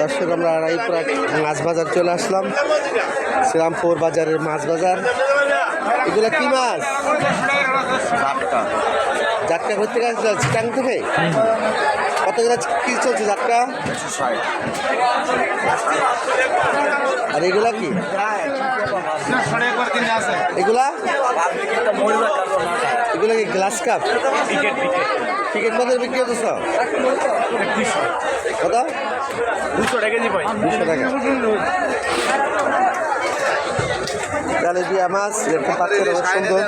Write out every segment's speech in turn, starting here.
দর্শক আমরা রায়পুরা মাছ বাজার চলে আসলাম। শ্রীরামপুর বাজারের মাছ বাজার। এগুলা কি মাছ? জাটকা। করতে গেছে চিটাং থেকে? কত করে কি চলছে জাটকা? আর এগুলা কি? এগুলা? এগুলা কি গ্লাস কাপ? টিকিট। কত বিক্রি করতেছ কত দুশো টাকা কেজি দুশো টাকা। তেলেবিয়া মাছ এরকম পাচ্ছেন অনেক সুন্দর।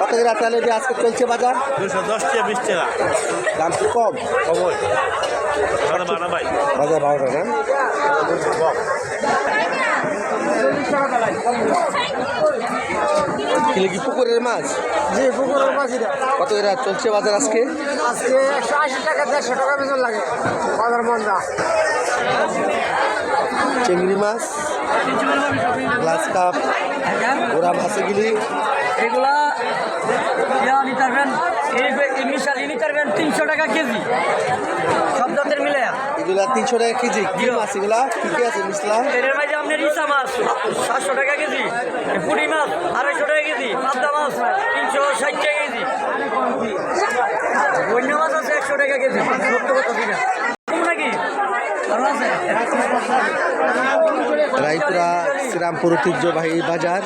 কত করে তেলেবিয়া আজকে চলছে বাজার? দুশো দশ টাকা বিশ টাকা। দাম কি কম? কবই ভালো ভালো বাজার বারো টাকা। কিলো কি পুকুরের মাছ? জি পুকুরের মাছিটা কত করে চলছে বাজার আজকে? আজকে একশো আশি টাকা দেড়শো টাকা বেতন লাগে বাজার মন্দা। চিংড়ি মাছ গ্লাস কাপ ওরা মাছ এগুলি এগুলা নিতে পারবেন এই এই মিশালি নিতে পারবেন তিনশো টাকা কেজি। সব জাতের মিলে। এগুলা তিনশো টাকা কেজি। কি মাছ এগুলা? কি কি আছে মিশলা? এর মাঝে আপনার ইসা মাছ সাতশো টাকা কেজি পুরি মাছ আড়াইশো টাকা কেজি পাবদা মাছ তিনশো ষাট টাকা কেজি বন্য মাছ আছে একশো টাকা কেজি। রায়পুরা শ্রীরামপুর ঐতিহ্যবাহী বাজার।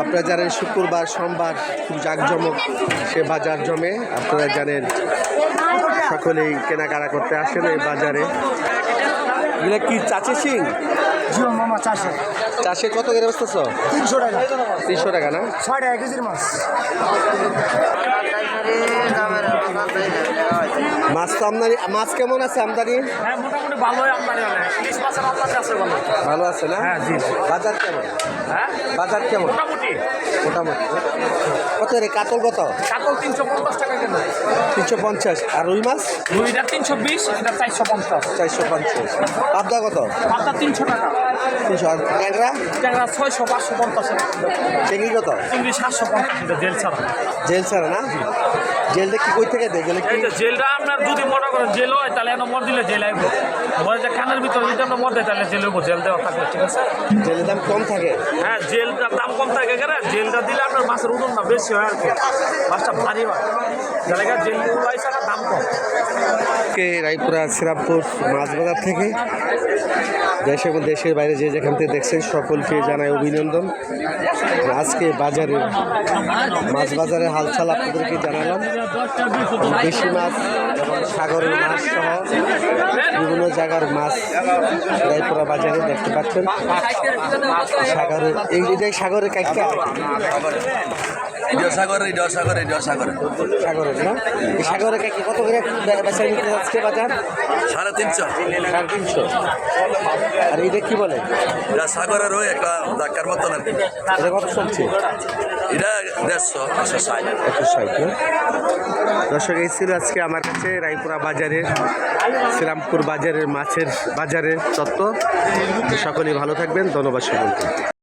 আপনারা জানেন শুক্রবার সোমবার খুব জাঁকজমক সে বাজার জমে। আপনারা জানেন সকলেই কেনাকাটা করতে আসেন এই বাজারে। এগুলো কি চাচে সিং জিও মামা চারশো চাষে কত করে বসতেছ তিনশো টাকা। তিনশো টাকা না? ছয় টাকা কেজির মাছ। মাছ তো আমদানি মাছ কেমন আছে আমদানি? হ্যাঁ মোটামুটি ভালোই আমদানি হয় ইলিশ মাছের আমদানি আছে ভালো। ভালো আছে না? হ্যাঁ, জি। বাজার কেমন? হ্যাঁ? বাজার কেমন? মোটামুটি। মোটামুটি। কত রে? কাতল কত? কাতল তিনশো পঞ্চাশ টাকা কেজি। তিনশো পঞ্চাশ। আর রুই মাছ? দুইটা তিনশো বিশ এটা চারশো পঞ্চাশ। চারশো পঞ্চাশ। পাবদা কত? পাতা তিনশো টাকা। তিনশো আর ট্যাংরা? ট্যাংরা ছয়শো পাঁচশো পঞ্চাশ। চিংড়ি কত? চিংড়ি সাতশো পঞ্চাশ। জেল ছাড়া। জেল ছাড়া না? জেলটা কি কই থেকে দেখে গেলে জেলটা আপনার যদি মনে করেন জেল হয় তাহলে এত মর দিলে জেল আইব। মনে যে কানের ভিতরে যদি আপনার মর দেয় তাহলে জেল হইব জেল দেওয়া থাকলে ঠিক আছে? জেলের দাম কম থাকে? হ্যাঁ জেলটার দাম কম থাকে কেন? জেলটা দিলে আপনার মাছের ওজন না বেশি হয় আর কি। মাছটা ভারী হয়। তাহলে জেল দাম কম? রায়পুরা শ্রীরামপুর মাছ বাজার থেকে দেশ এবং দেশের বাইরে যে যেখান থেকে দেখছেন সকলকে জানাই অভিনন্দন। আজকে বাজারে মাছ বাজারের হালচাল আপনাদেরকে জানালাম। দেশি মাছ এবং সাগরের মাছ সহ বিভিন্ন জায়গার মাছ রায়পুরা বাজারে দেখতে পাচ্ছেন সাগরের এই এটাই সাগরের কাইকা সাগরে সাগরে সাগরে সাগরের না এই সাগরের কত করে বেচা নিতে যাচ্ছে বাজার সাড়ে তিনশো সাড়ে তিনশো আর কি বলে এটা সাগরের ওই একটা ধাক্কার মতন আর কি এটা কত চলছে এটা দেড়শো একশো ষাট দর্শক, এই ছিল আজকে আমার কাছে রায়পুরা বাজারে শ্রীরামপুর বাজারের মাছের বাজারের চত্বর সকলেই ভালো থাকবেন, ধন্যবাদ সকলকে।